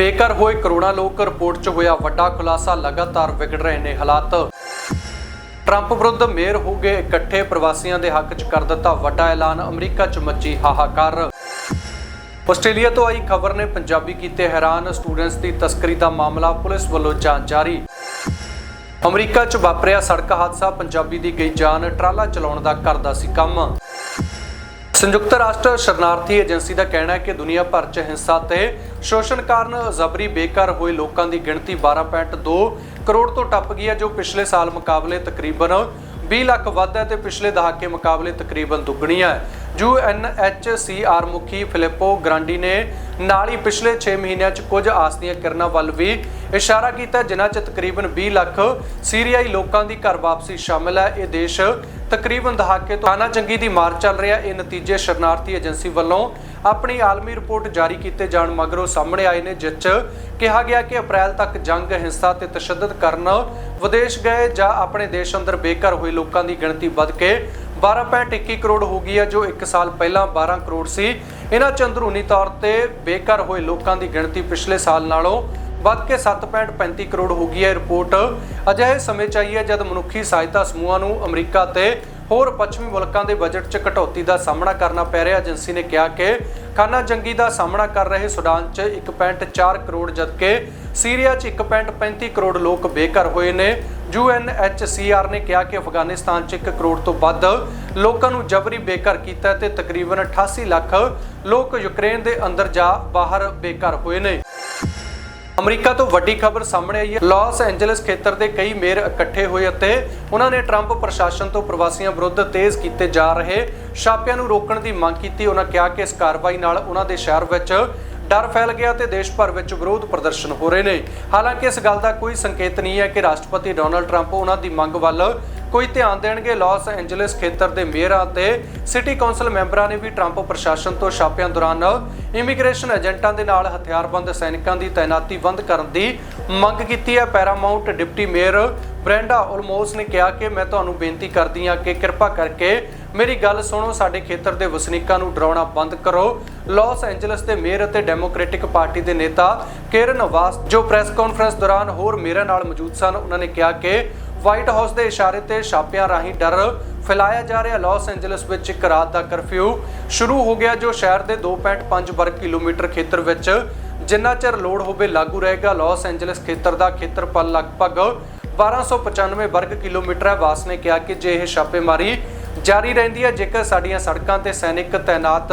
ਬੇਘਰ ਹੋਏ ਕਰੋੜਾਂ ਲੋਕ ਰਿਪੋਰਟ 'ਚ ਹੋਇਆ ਵੱਡਾ ਖੁਲਾਸਾ ਲਗਾਤਾਰ ਵਿਗੜ ਰਹੇ ਨੇ ਹਾਲਾਤ। ਟਰੰਪ ਵਿਰੁੱਧ ਮੇਅਰ ਹੋ ਗਏ ਇਕੱਠੇ ਪ੍ਰਵਾਸੀਆਂ ਦੇ ਹੱਕ 'ਚ ਕਰ ਦਿੱਤਾ ਵੱਡਾ ਐਲਾਨ, ਅਮਰੀਕਾ 'ਚ ਮੱਚੀ ਹਾਹਾਕਾਰ। ਆਸਟ੍ਰੇਲੀਆ ਤੋਂ ਆਈ ਖਬਰ ਨੇ ਪੰਜਾਬੀ ਕੀਤੇ ਹੈਰਾਨ ਸਟੂਡੈਂਟਸ ਦੀ ਤਸਕਰੀ ਦਾ ਮਾਮਲਾ ਪੁਲਿਸ ਵੱਲੋਂ ਜਾਂਚ ਜਾਰੀ। ਅਮਰੀਕਾ 'ਚ ਵਾਪਰਿਆ ਸੜਕ ਹਾਦਸਾ, ਪੰਜਾਬੀ ਦੀ ਗਈ ਜਾਨ, ਟਰਾਲਾ ਚਲਾਉਣ ਦਾ ਕਰਦਾ ਸੀ ਕੰਮ। ਸੰਯੁਕਤ ਰਾਸ਼ਟਰ ਸ਼ਰਨਾਰਥੀ ਏਜੰਸੀ ਦਾ ਕਹਿਣਾ ਹੈ ਕਿ ਦੁਨੀਆ ਭਰ 'ਚ ਹਿੰਸਾ ਤੇ ਸ਼ੋਸ਼ਣ ਕਾਰਨ ਜ਼ਬਰੀ ਬੇਘਰ ਹੋਏ ਲੋਕਾਂ ਦੀ ਗਿਣਤੀ 12.2 ਕਰੋੜ ਤੋਂ ਟੱਪ ਗਈ ਹੈ, ਜੋ ਪਿਛਲੇ ਸਾਲ ਮੁਕਾਬਲੇ ਤਕਰੀਬਨ 20 ਲੱਖ ਵੱਧ ਹੈ ਤੇ ਪਿਛਲੇ ਦਹਾਕੇ ਮੁਕਾਬਲੇ ਤਕਰੀਬਨ ਦੁੱਗਣੀ ਹੈ। ਯੂਐਨਐਚਸੀਆਰ ਮੁਖੀ ਫਿਲਿਪੋ ਗ੍ਰਾਂਡੀ ਨੇ ਨਾਲ ਹੀ ਪਿਛਲੇ 6 ਮਹੀਨਿਆਂ 'ਚ ਕੁਝ ਆਸ ਦੀਆਂ ਕਿਰਨਾਂ ਵੱਲ ਵੀ ਇਸ਼ਾਰਾ ਕੀਤਾ, ਜਿਨ੍ਹਾਂ 'ਚ ਤਕਰੀਬਨ 20 ਲੱਖ ਸੀਰੀਆਈ ਲੋਕਾਂ ਦੀ ਘਰ ਵਾਪਸੀ ਸ਼ਾਮਲ ਹੈ। ਇਹ ਦੇਸ਼ ਤਕਰੀਬਨ ਦਹਾਕੇ ਤੋਂ ਆਨਾ ਜੰਗੀ ਦੀ ਮਾਰ ਚੱਲ ਰਿਹਾ। ਇਹ ਨਤੀਜੇ ਸ਼ਰਨਾਰਥੀ ਏਜੰਸੀ ਵੱਲੋਂ ਆਪਣੀ ਆਲਮੀ ਰਿਪੋਰਟ ਜਾਰੀ ਕੀਤੇ ਜਾਣ ਮਗਰੋਂ ਸਾਹਮਣੇ ਆਏ ਨੇ, ਜਿਸ 'ਚ ਕਿਹਾ ਗਿਆ ਕਿ ਅਪ੍ਰੈਲ ਤੱਕ ਜੰਗ, ਹਿੰਸਾ ਤੇ ਤਸ਼ੱਦਦ ਕਰਨ ਵਿਦੇਸ਼ ਗਏ ਜਾਂ ਆਪਣੇ ਦੇਸ਼ ਅੰਦਰ ਬੇਘਰ ਹੋਏ ਲੋਕਾਂ ਦੀ ਗਿਣਤੀ ਵੱਧ ਕੇ 12.21 ਕਰੋੜ ਹੋ ਗਈ ਹੈ ਜੋ 1 ਸਾਲ ਪਹਿਲਾਂ 12 ਕਰੋੜ ਸੀ। ਇਹਨਾਂ 'ਚ ਅੰਦਰੂਨੀ ਤੌਰ ਤੇ ਬੇਘਰ ਹੋਏ ਲੋਕਾਂ ਦੀ ਗਿਣਤੀ ਪਿਛਲੇ ਸਾਲ ਨਾਲੋਂ ਵੱਧ ਕੇ 7.35 ਕਰੋੜ ਹੋ ਗਈ ਹੈ ਰਿਪੋਰਟ। ਅਜਿਹੇ ਸਮੇਂ ਚਾਹੀਏ ਹੈ ਜਦ ਮਨੁੱਖੀ ਸਹਾਇਤਾ ਸਮੂਹਾਂ ਨੂੰ ਅਮਰੀਕਾ ਤੇ ਹੋਰ ਪੱਛਮੀ ਮੁਲਕਾਂ ਦੇ ਬਜਟ 'ਚ ਕਟੌਤੀ ਦਾ ਸਾਹਮਣਾ ਕਰਨਾ ਪੈ ਰਿਹਾ। ਏਜੰਸੀ ਨੇ ਕਿਹਾ ਕਿ ਖਾਨਾ ਜੰਗੀ ਦਾ ਸਾਹਮਣਾ ਕਰ ਰਹੇ ਸੁਡਾਨ 'ਚ 1.4 ਕਰੋੜ ਜਦਕਿ ਸੀਰੀਆ 'ਚ 1.35 ਕਰੋੜ ਲੋਕ ਬੇਘਰ ਹੋਏ ਨੇ। ਯੂਐਨਐਚਸੀਆਰ ਨੇ ਕਿਹਾ ਕਿ ਅਫਗਾਨਿਸਤਾਨ 'ਚ 1 ਕਰੋੜ ਤੋਂ ਵੱਧ ਲੋਕਾਂ ਨੂੰ ਜਬਰੀ ਬੇਘਰ ਕੀਤਾ ਹੈ ਤੇ ਤਕਰੀਬਨ 88 ਲੱਖ ਲੋਕ ਯੂਕਰੇਨ ਦੇ ਅੰਦਰ ਜਾ ਬਾਹਰ ਬੇਘਰ ਹੋਏ ਨੇ। ਅਮਰੀਕਾ ਤੋਂ ਵੱਡੀ ਖਬਰ ਸਾਹਮਣੇ ਆਈ ਹੈ। ਲਾਸ ਐਂਜਲਸ ਖੇਤਰ ਦੇ ਕਈ ਮੇਅਰ ਇਕੱਠੇ ਹੋਏ ਅਤੇ ਉਹਨਾਂ ਨੇ ਟਰੰਪ ਪ੍ਰਸ਼ਾਸਨ ਤੋਂ ਪ੍ਰਵਾਸੀਆਂ ਵਿਰੁੱਧ ਤੇਜ਼ ਕੀਤੇ ਜਾ ਰਹੇ ਛਾਪਿਆਂ ਨੂੰ ਰੋਕਣ ਦੀ ਮੰਗ ਕੀਤੀ। ਉਹਨਾਂ ਕਿਹਾ ਕਿ ਇਸ ਕਾਰਵਾਈ ਨਾਲ ਉਹਨਾਂ ਦੇ ਸ਼ਹਿਰ ਵਿੱਚ ਡਰ ਫੈਲ ਗਿਆ ਤੇ ਦੇਸ਼ ਭਰ ਵਿੱਚ ਵਿਰੋਧ ਪ੍ਰਦਰਸ਼ਨ ਹੋ ਰਹੇ ਨੇ। ਹਾਲਾਂਕਿ ਇਸ ਗੱਲ ਦਾ ਕੋਈ ਸੰਕੇਤ ਨਹੀਂ ਹੈ ਕਿ ਰਾਸ਼ਟਰਪਤੀ ਡੋਨਲਡ ਟਰੰਪ ਉਹਨਾਂ ਦੀ ਮੰਗ ਵੱਲ ਕੋਈ ਧਿਆਨ ਦੇਣਗੇ। ਲਾਸ ਐਂਜਲਸ ਖੇਤਰ ਦੇ ਮੇਅਰਾਂ ਤੇ ਸਿਟੀ ਕੌਂਸਲ ਮੈਂਬਰਾਂ ਨੇ ਵੀ ਟਰੰਪ ਪ੍ਰਸ਼ਾਸਨ ਤੋਂ ਛਾਪਿਆਂ ਦੌਰਾਨ ਇਮੀਗ੍ਰੇਸ਼ਨ ਏਜੰਟਾਂ ਦੇ ਨਾਲ ਹਥਿਆਰਬੰਦ ਸੈਨਿਕਾਂ ਦੀ ਤਾਇਨਾਤੀ ਬੰਦ ਕਰਨ ਦੀ ਮੰਗ ਕੀਤੀ ਹੈ। Paramount deputy mayor Brenda Olmos ਨੇ ਕਿਹਾ ਕਿ, ਮੈਂ ਤੁਹਾਨੂੰ ਬੇਨਤੀ ਕਰਦੀ ਹਾਂ ਕਿ ਕਿਰਪਾ ਕਰਕੇ ਮੇਰੀ ਗੱਲ ਸੁਣੋ, ਸਾਡੇ ਖੇਤਰ ਦੇ ਵਸਨੀਕਾਂ ਨੂੰ ਡਰਾਉਣਾ ਬੰਦ ਕਰੋ। ਲਾਸ ਐਂਜਲਸ ਦੇ ਮੇਅਰ ਅਤੇ ਡੈਮੋਕ੍ਰੈਟਿਕ ਪਾਰਟੀ ਦੇ ਨੇਤਾ ਕੇਰਨ ਵਾਸ ਜੋ ਪ੍ਰੈਸ ਕਾਨਫਰੰਸ ਦੌਰਾਨ ਹੋਰ ਮੇਅਰਾਂ ਨਾਲ ਮੌਜੂਦ ਸਨ, ਉਹਨਾਂ ਨੇ ਕਿਹਾ ਕਿ ਵਾਈਟ ਹਾਊਸ ਦੇ ਇਸ਼ਾਰੇ ਤੇ ਛਾਪਿਆਂ ਰਾਹੀਂ ਡਰ ਫੈਲਾਇਆ ਜਾ ਰਿਹਾ। ਲਾਸ ਐਂਜਲਸ ਵਿੱਚ ਇੱਕ ਰਾਤ ਦਾ ਕਰਫਿਊ ਸ਼ੁਰੂ ਹੋ ਗਿਆ, ਜੋ ਸ਼ਹਿਰ ਦੇ 2.5 ਵਰਗ ਕਿਲੋਮੀਟਰ ਖੇਤਰ ਵਿੱਚ ਜਿੰਨਾ ਚਿਰ ਲੋੜ ਹੋਵੇ ਲਾਗੂ ਰਹੇਗਾ। ਲਾਸ ਐਂਜਲਸ ਖੇਤਰ ਦਾ ਖੇਤਰਫਲ ਲਗਭਗ 1295 ਵਰਗ ਕਿਲੋਮੀਟਰ ਹੈ। ਵਾਸ ਨੇ ਕਿਹਾ ਕਿ ਜੇ ਇਹ ਛਾਪੇਮਾਰੀ ਜਾਰੀ ਰਹਿੰਦੀ ਹੈ। ਜੇਕਰ ਸਾਡੀਆਂ ਸੜਕਾਂ ਤੇ ਸੈਨਿਕ ਤਾਇਨਾਤ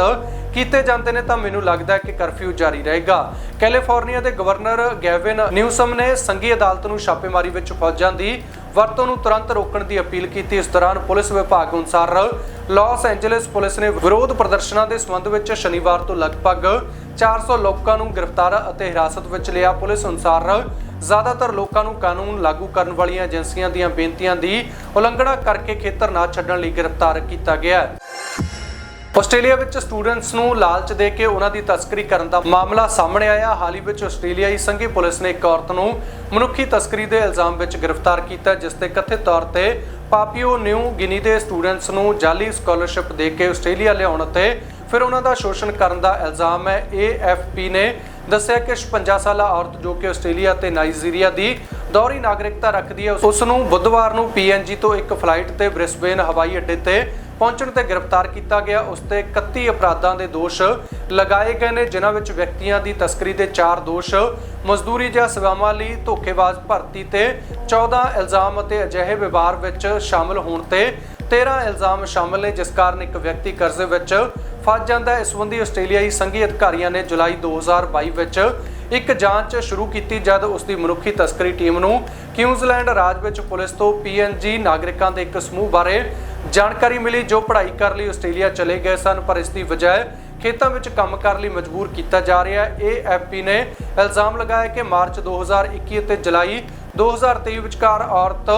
ਕੀਤੇ ਜਾਂਦੇ ਨੇ ਤਾਂ ਮੈਨੂੰ ਲੱਗਦਾ ਹੈ ਕਿ ਕਰਫਿਊ ਜਾਰੀ ਰਹੇਗਾ। ਕੈਲੀਫੋਰਨੀਆ ਦੇ ਗਵਰਨਰ ਗੈਵਿਨ ਨਿਊਸਮ ਨੇ ਸੰਘੀ ਅਦਾਲਤ ਨੂੰ ਛਾਪੇਮਾਰੀ ਵਿੱਚ ਫੌਜਾਂ ਦੀ ਵਰਤੋਂ ਨੂੰ ਤੁਰੰਤ ਰੋਕਣ ਦੀ ਅਪੀਲ ਕੀਤੀ। ਇਸ ਦੌਰਾਨ ਪੁਲਿਸ ਵਿਭਾਗ ਅਨੁਸਾਰ ਲਾਸ ਐਂਜਲਸ ਪੁਲਿਸ ਨੇ ਵਿਰੋਧ ਪ੍ਰਦਰਸ਼ਨਾਂ ਦੇ ਸੰਬੰਧ ਵਿੱਚ ਸ਼ਨੀਵਾਰ ਤੋਂ ਲਗਭਗ 400 ਲੋਕਾਂ ਨੂੰ ਗ੍ਰਿਫਤਾਰ ਅਤੇ ਹਿਰਾਸਤ ਵਿੱਚ ਲਿਆ। ਪੁਲਿਸ ਅਨੁਸਾਰ ਜ਼ਿਆਦਾਤਰ ਲੋਕਾਂ ਨੂੰ ਕਾਨੂੰਨ ਲਾਗੂ ਕਰਨ ਵਾਲੀਆਂ ਏਜੰਸੀਆਂ ਦੀਆਂ ਬੇਨਤੀਆਂ ਦੀ ਉਲੰਘਣਾ ਕਰਕੇ ਖੇਤਰ ਨਾ ਛੱਡਣ ਲਈ ਗ੍ਰਿਫਤਾਰ ਕੀਤਾ ਗਿਆ ਹੈ। ਆਸਟ੍ਰੇਲੀਆ ਵਿੱਚ ਸਟੂਡੈਂਟਸ ਨੂੰ ਲਾਲਚ ਦੇ ਕੇ ਉਹਨਾਂ ਦੀ ਤਸਕਰੀ ਕਰਨ ਦਾ ਮਾਮਲਾ ਸਾਹਮਣੇ ਆਇਆ। ਹਾਲ ਹੀ ਵਿੱਚ ਆਸਟ੍ਰੇਲੀਆਈ ਸੰਘੀ ਪੁਲਿਸ ਨੇ ਇੱਕ ਔਰਤ ਨੂੰ ਮਨੁੱਖੀ ਤਸਕਰੀ ਦੇ ਇਲਜ਼ਾਮ ਵਿੱਚ ਗ੍ਰਿਫਤਾਰ ਕੀਤਾ, ਜਿਸ ਤੇ ਕਥਿਤ ਤੌਰ ਤੇ ਪਾਪੀਓ ਨਿਊ ਗਿਨੀ ਦੇ ਸਟੂਡੈਂਟਸ ਨੂੰ ਜਾਲੀ ਸਕਾਲਰਸ਼ਿਪ ਦੇ ਕੇ ਆਸਟ੍ਰੇਲੀਆ ਲਿਆਉਣ ਅਤੇ ਫਿਰ ਉਹਨਾਂ ਦਾ ਸ਼ੋਸ਼ਣ ਕਰਨ ਦਾ ਇਲਜ਼ਾਮ ਹੈ। AFP ਨੇ ਦੱਸਿਆ ਕਿ 56 ਸਾਲਾ ਔਰਤ ਜੋ ਕਿ ਆਸਟ੍ਰੇਲੀਆ ਤੇ ਨਾਈਜੀਰੀਆ ਦੀ ਦੋਹਰੀ ਨਾਗਰਿਕਤਾ ਰੱਖਦੀ ਹੈ, ਉਸ ਨੂੰ ਬੁੱਧਵਾਰ ਨੂੰ PNG ਤੋਂ ਇੱਕ ਫਲਾਈਟ ਤੇ ਬ੍ਰਿਸਬੇਨ ਹਵਾਈ ਅੱਡੇ ਤੇ ਪਹੁੰਚਣ ਤੇ ਗ੍ਰਿਫਤਾਰ ਕੀਤਾ ਗਿਆ। ਉਸ ਤੇ 31 ਅਪਰਾਧਾਂ ਦੇ ਦੋਸ਼ ਲਗਾਏ ਗਏ ਨੇ, ਜਿਨ੍ਹਾਂ ਵਿੱਚ ਵਿਅਕਤੀਆਂ ਦੀ ਤਸਕਰੀ ਦੇ 4 ਦੋਸ਼, ਮਜ਼ਦੂਰੀ ਜਾਂ ਸੇਵਾਵਾਂ ਲਈ ਧੋਖੇਬਾਜ਼ ਭਰਤੀ ਤੇ 14 ਇਲਜ਼ਾਮ ਅਤੇ ਅਜਿਹੇ ਵਿਵਹਾਰ ਵਿੱਚ ਸ਼ਾਮਲ ਹੋਣ ਤੇ 13 ਇਲਜ਼ਾਮ ਸ਼ਾਮਲ ਨੇ, ਜਿਸ ਕਾਰਨ ਇੱਕ ਵਿਅਕਤੀ ਕਰਜ਼ੇ ਵਿੱਚ ਫਸ ਜਾਂਦਾ ਹੈ। ਇਸ ਸੰਬੰਧੀ ਆਸਟ੍ਰੇਲੀਆਈ ਸੰਘੀ ਅਧਿਕਾਰੀਆਂ ਨੇ ਜੁਲਾਈ 2022 ਵਿੱਚ ਇੱਕ ਜਾਂਚ ਸ਼ੁਰੂ ਕੀਤੀ, ਜਦ ਉਸ ਦੀ ਮਨੁੱਖੀ ਤਸਕਰੀ ਟੀਮ ਨੂੰ ਕਿਊਜ਼ਲੈਂਡ ਰਾਜ ਵਿੱਚ ਪੁਲਿਸ ਤੋਂ ਪੀਐਨਜੀ ਨਾਗਰਿਕਾਂ ਦੇ ਇੱਕ ਸਮੂਹ ਬਾਰੇ ਜਾਣਕਾਰੀ ਮਿਲੀ ਜੋ ਪੜ੍ਹਾਈ ਕਰਨ ਲਈ ਆਸਟ੍ਰੇਲੀਆ ਚਲੇ ਗਏ ਸਨ, ਪਰ ਇਸ ਦੀ ਵਜ੍ਹਾ ਖੇਤਾਂ ਵਿੱਚ ਕੰਮ ਕਰਨ ਲਈ ਮਜਬੂਰ ਕੀਤਾ ਜਾ ਰਿਹਾ ਹੈ। ਏਐਫਪੀ ਨੇ ਇਲਜ਼ਾਮ ਲਗਾਇਆ ਕਿ ਮਾਰਚ 2021 ਅਤੇ ਜੁਲਾਈ 2023 ਵਿਚਕਾਰ ਔਰਤ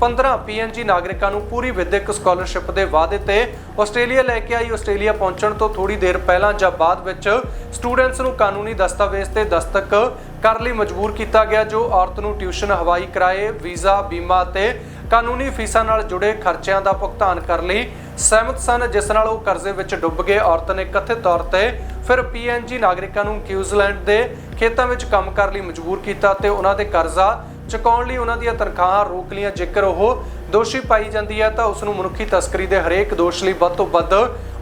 15 ਪੀਐਨਜੀ ਨਾਗਰਿਕਾਂ ਨੂੰ ਪੂਰੀ ਵਿਦਿਅਕ ਸਕਾਲਰਸ਼ਿਪ ਦੇ ਵਾਅਦੇ ਤੇ ਆਸਟ੍ਰੇਲੀਆ ਲੈ ਕੇ ਆਈ। ਆਸਟ੍ਰੇਲੀਆ ਪਹੁੰਚਣ ਤੋਂ ਥੋੜੀ ਦੇਰ ਪਹਿਲਾਂ ਜਾਂ ਬਾਅਦ ਵਿੱਚ ਸਟੂਡੈਂਟਸ ਨੂੰ ਕਾਨੂੰਨੀ ਦਸਤਾਵੇਜ਼ ਤੇ ਦਸਤਕ ਕਰਨ ਲਈ ਮਜਬੂਰ ਕੀਤਾ ਗਿਆ, ਜੋ ਔਰਤ ਨੂੰ ਟਿਊਸ਼ਨ, ਹਵਾਈ ਕਿਰਾਏ, ਵੀਜ਼ਾ, ਬੀਮਾ ਤੇ ਕਾਨੂੰਨੀ ਫੀਸਾਂ ਨਾਲ ਜੁੜੇ ਖਰਚਿਆਂ ਦਾ ਭੁਗਤਾਨ ਕਰਨ ਲਈ ਸਹਿਮਤ ਸਨ, ਜਿਸ ਨਾਲ ਉਹ ਕਰਜ਼ੇ ਵਿੱਚ ਡੁੱਬ ਗਏ। ਔਰਤ ਨੇ ਕਥਿਤ ਤੌਰ ਤੇ ਫਿਰ ਪੀਐਨਜੀ ਨਾਗਰਿਕਾਂ ਨੂੰ ਕਿਊਜ਼ਲੈਂਡ ਦੇ ਖੇਤਾਂ ਵਿੱਚ ਕੰਮ ਕਰਨ ਲਈ ਮਜਬੂਰ ਕੀਤਾ ਤੇ ਉਹਨਾਂ ਦੇ ਕਰਜ਼ਾ ਚੁਕਾਉਣ ਲਈ ਉਹਨਾਂ ਦੀਆਂ ਤਨਖਾਹਾਂ ਰੋਕ ਲਈਆਂ। ਜੇਕਰ ਉਹ ਦੋਸ਼ੀ ਪਾਈ ਜਾਂਦੀ ਹੈ ਤਾਂ ਉਸ ਨੂੰ ਮਨੁੱਖੀ ਤਸਕਰੀ ਦੇ ਹਰੇਕ ਦੋਸ਼ ਲਈ ਵੱਧ ਤੋਂ ਵੱਧ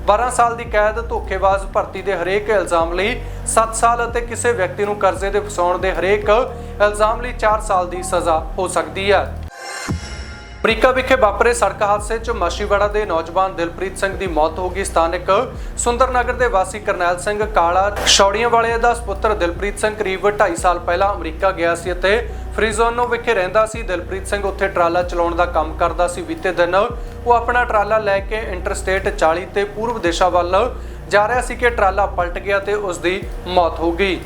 12 ਸਾਲ ਦੀ ਕੈਦ, ਧੋਖੇਬਾਜ਼ ਭਰਤੀ ਦੇ ਹਰੇਕ ਇਲਜ਼ਾਮ ਲਈ 7 ਸਾਲ ਅਤੇ ਕਿਸੇ ਵਿਅਕਤੀ ਨੂੰ ਕਰਜ਼ੇ ਦੇ ਫਸਾਉਣ ਦੇ ਹਰੇਕ ਇਲਜ਼ਾਮ ਲਈ 4 ਸਾਲ ਦੀ ਸਜ਼ਾ ਹੋ ਸਕਦੀ ਹੈ। ਅਮਰੀਕਾ ਵਿਖੇ ਵਾਪਰੇ ਸੜਕ ਹਾਦਸੇ 'ਚ ਮਾਸ਼ੀਵਾੜਾ ਦੇ ਨੌਜਵਾਨ ਦਿਲਪ੍ਰੀਤ ਸਿੰਘ ਦੀ ਮੌਤ ਹੋ ਗਈ। ਸਥਾਨਕ ਸੁੰਦਰਨਗਰ ਦੇ ਵਾਸੀ ਕਰਨੈਲ ਸਿੰਘ ਕਾਲਾ ਛੌੜੀਆਂ ਵਾਲੇ ਦਾ ਸੁਪੁੱਤਰ ਦਿਲਪ੍ਰੀਤ ਸਿੰਘ ਕਰੀਬ 2.5 ਸਾਲ ਪਹਿਲਾਂ ਅਮਰੀਕਾ ਗਿਆ ਸੀ ਅਤੇ ਫਰੀਜ਼ੋਨੋ ਵਿਖੇ ਰਹਿੰਦਾ ਸੀ। ਦਿਲਪ੍ਰੀਤ ਸਿੰਘ ਉੱਥੇ ਟਰਾਲਾ ਚਲਾਉਣ ਦਾ ਕੰਮ ਕਰਦਾ ਸੀ। ਬੀਤੇ ਦਿਨ ਉਹ ਆਪਣਾ ਟਰਾਲਾ ਲੈ ਕੇ ਇੰਟਰਸਟੇਟ 40 ਤੇ ਪੂਰਬ ਦਿਸ਼ਾ ਵੱਲ ਜਾ ਰਿਹਾ ਸੀ ਕਿ ਟਰਾਲਾ ਪਲਟ ਗਿਆ ਤੇ ਉਸ ਦੀ ਮੌਤ ਹੋ ਗਈ।